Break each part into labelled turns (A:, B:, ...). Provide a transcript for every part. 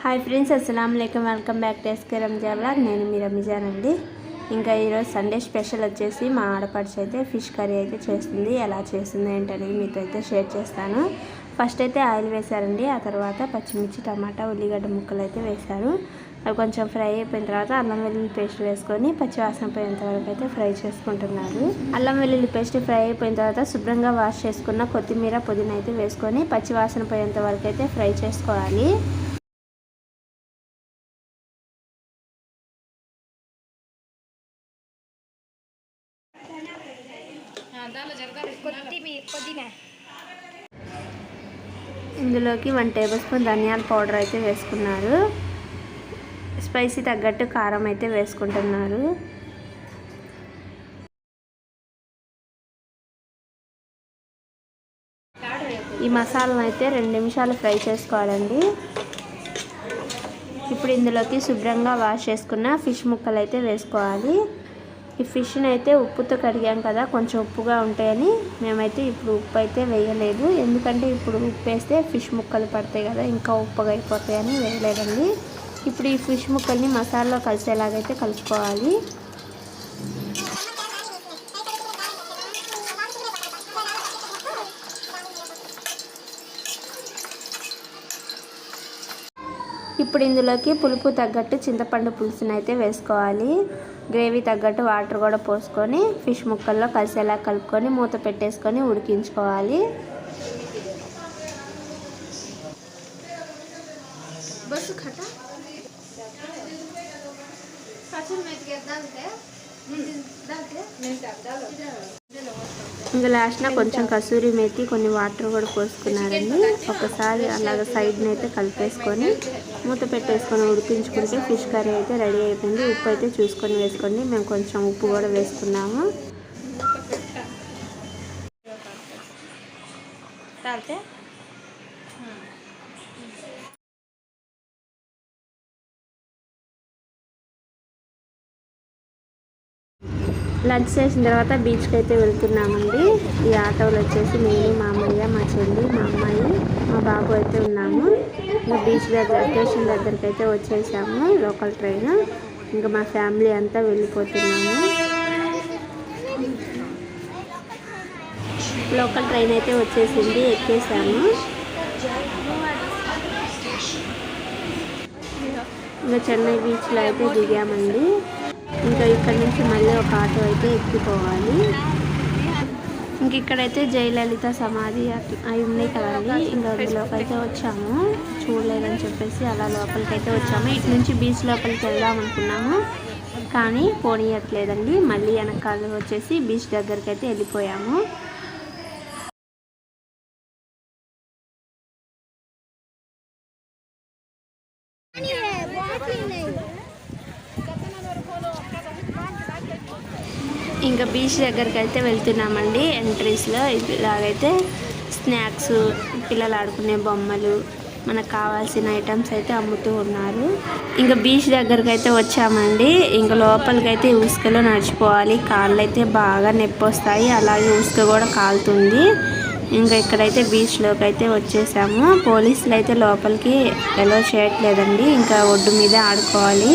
A: Hi friends అస్సలం welcome back to S K Ranja blog నేను మీ రమిజాన్ అండి ఇంకా ఈరోజు సండే స్పెషల్ వచ్చేసి మా ఆడపడుచు అయితే ఫిష్ కర్రీ అయితే చేస్తుంది. ఎలా చేస్తుంది ఏంటనేది మీతో అయితే షేర్ చేస్తాను. ఫస్ట్ అయితే ఆయిల్ వేశారండి. ఆ తర్వాత పచ్చిమిర్చి టమాటా ఉల్లిగడ్డ ముక్కలు అయితే వేశారు. అవి కొంచెం ఫ్రై అయిపోయిన తర్వాత అల్లం వెల్లుల్లి పేస్ట్ వేసుకొని పచ్చివాసన పోయేంత వరకు అయితే ఫ్రై చేసుకుంటున్నారు. అల్లం వెల్లుల్లి పేస్ట్ ఫ్రై అయిపోయిన తర్వాత శుభ్రంగా వాష్ చేసుకున్న కొత్తిమీర పుదీనా అయితే వేసుకొని పచ్చివాసన పోయేంత వరకు అయితే ఫ్రై చేసుకోవాలి. ఇందులోకి వన్ టేబుల్ స్పూన్ ధనియాల పౌడర్ అయితే వేసుకున్నారు. స్పైసీ తగ్గట్టు కారం అయితే వేసుకుంటున్నారు. ఈ మసాలాను అయితే రెండు నిమిషాలు ఫ్రై చేసుకోవాలండి. ఇప్పుడు ఇందులోకి శుభ్రంగా వాష్ చేసుకున్న ఫిష్ ముక్కలు అయితే వేసుకోవాలి. ఈ ఫిష్ని అయితే ఉప్పుతో కడిగాం కదా కొంచెం ఉప్పుగా ఉంటాయని. మేమైతే ఇప్పుడు ఉప్పు అయితే వేయలేదు. ఎందుకంటే ఇప్పుడు ఉప్పు వేస్తే ఫిష్ ముక్కలు పడతాయి కదా ఇంకా ఉప్పుగా అయిపోతాయని వేయలేదండి. ఇప్పుడు ఈ ఫిష్ ముక్కల్ని మసాలాలో కలిసేలాగైతే కలుపుకోవాలి. ఇప్పుడు ఇందులోకి పులుపు తగ్గట్టు చింతపండు పులుసుని అయితే వేసుకోవాలి. గ్రేవీ తగ్గట్టు వాటర్ కూడా పోసుకొని ఫిష్ ముక్కల్లో కలిసేలా కలుపుకొని మూత పెట్టేసుకొని ఉడికించుకోవాలి. బస్సు ఖట ఇంకా లాస్ట్న కొంచెం కసూరి మేతి కొన్ని వాటర్ కూడా పోసుకున్నారండి. ఒకసారి అలాగ సైడ్ని అయితే కలిపేసుకొని మూత పెట్టేసుకొని ఉడికించుకుంటే ఫిష్ కర్రీ అయితే రెడీ అయిపోయింది. ఉప్పు అయితే చూసుకొని వేసుకోండి. మేము కొంచెం ఉప్పు కూడా వేసుకున్నాము. తాగితే? లంచ్ చేసిన తర్వాత బీచ్కి అయితే వెళ్తున్నామండి. ఈ ఆటోలు వచ్చేసి నేను మా అమ్మయ్య మా చెల్లి మా అమ్మాయి మా బాబు అయితే ఉన్నాము. ఇంకా బీచ్ దగ్గర స్టేషన్ దగ్గరికి అయితే వచ్చేసాము లోకల్ ట్రైన్. ఇంకా మా ఫ్యామిలీ అంతా వెళ్ళిపోతున్నాము. లోకల్ ట్రైన్ అయితే వచ్చేసింది ఎక్కేసాము. ఇంకా చెన్నై బీచ్లో అయితే దిగామండి. ఇంకా ఇక్కడ నుంచి మళ్ళీ ఒక ఆటో అయితే ఎక్కిపోవాలి. ఇంక ఇక్కడైతే జయలలిత సమాధి అవి ఉన్నాయి కదండి ఇంకా లోపలికి అయితే వచ్చాము. చూడలేదని చెప్పేసి అలా లోపలికి అయితే వచ్చాము. ఇటు నుంచి బీచ్ లోపలికి వెళ్దాం అనుకున్నాము. కానీ పోనీయట్లేదండి. మళ్ళీ వెనకాల వచ్చేసి బీచ్ దగ్గరికి అయితే వెళ్ళిపోయాము ఇంకా బీచ్ దగ్గరికి అయితే వెళ్తున్నామండి. ఎంట్రీస్లో ఇలాగైతే స్నాక్స్ పిల్లలు ఆడుకునే బొమ్మలు మనకు కావాల్సిన ఐటమ్స్ అయితే అమ్ముతూ ఉన్నారు. ఇంకా బీచ్ దగ్గరికి అయితే వచ్చామండి. ఇంకా లోపలికి అయితే ఉసుకలో నడిచిపోవాలి. కాళ్ళు అయితే బాగా నొప్పి వస్తాయి అలాగే ఉసుక కూడా కాలుతుంది. ఇంకా ఇక్కడైతే బీచ్లోకి అయితే వచ్చేసాము. పోలీసులు అయితే లోపలికి ఎలా చేయట్లేదండి. ఇంకా ఒడ్డు మీద ఆడుకోవాలి.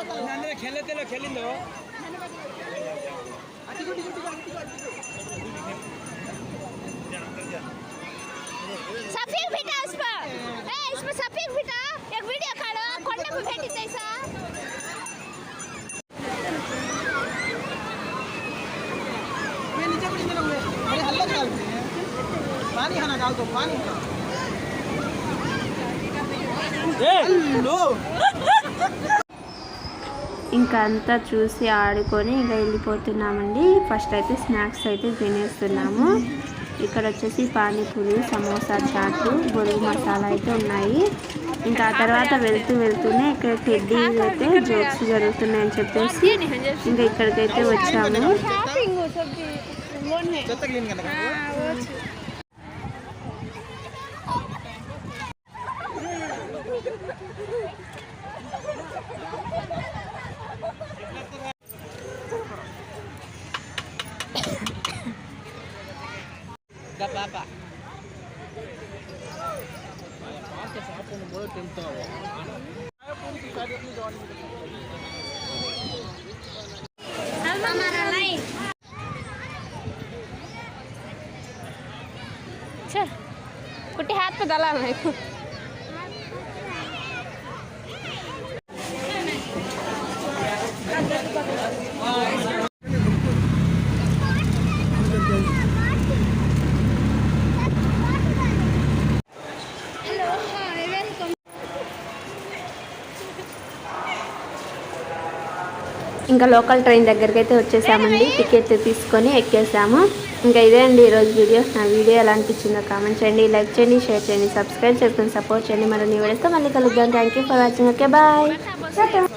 B: खेले खेलिंदो
C: सफेद बेटा उस पर ए इसमें सफेद बेटा एक वीडियो काढो कोणता पण भेटीत तैसा
B: अरे हल्ला डालते हैं पानी खाना डाल दो पानी खाना लो
A: ఇంకా అంతా చూసి ఆడుకొని ఇంకా వెళ్ళిపోతున్నామండి. ఫస్ట్ అయితే స్నాక్స్ అయితే తినేస్తున్నాము. ఇక్కడ వచ్చేసి పానీపూరి సమోసా చాటు గొడుగు మసాలా అయితే ఉన్నాయి. ఇంకా ఆ తర్వాత వెళ్తూ వెళ్తూనే ఇక్కడ టెడ్డీ అయితే జోక్స్ జరుగుతున్నాయని చెప్పేసి ఇంకా ఇక్కడికైతే వచ్చాము.
B: பாப்பா. பார்த்து சாப்பிடும்
C: போது டென்த் ஆகும் कुटी हाथ पे डाला नहीं
A: ఇంకా లోకల్ ట్రైన్ దగ్గరికి అయితే వచ్చేసామండి. టికెట్ తీసుకొని ఎక్కేసాము. ఇంకా ఇదే అండి ఈరోజు వీడియో. నా వీడియో ఎలా అనిపించిందో కామెంట్ చేయండి లైక్ చేయండి షేర్ చేయండి సబ్స్క్రైబ్ చేసుకొని సపోర్ట్ చేయండి. మరిన్ని వీడియోస్తో మళ్ళీ కలుద్దాం. Thank for watching okay bye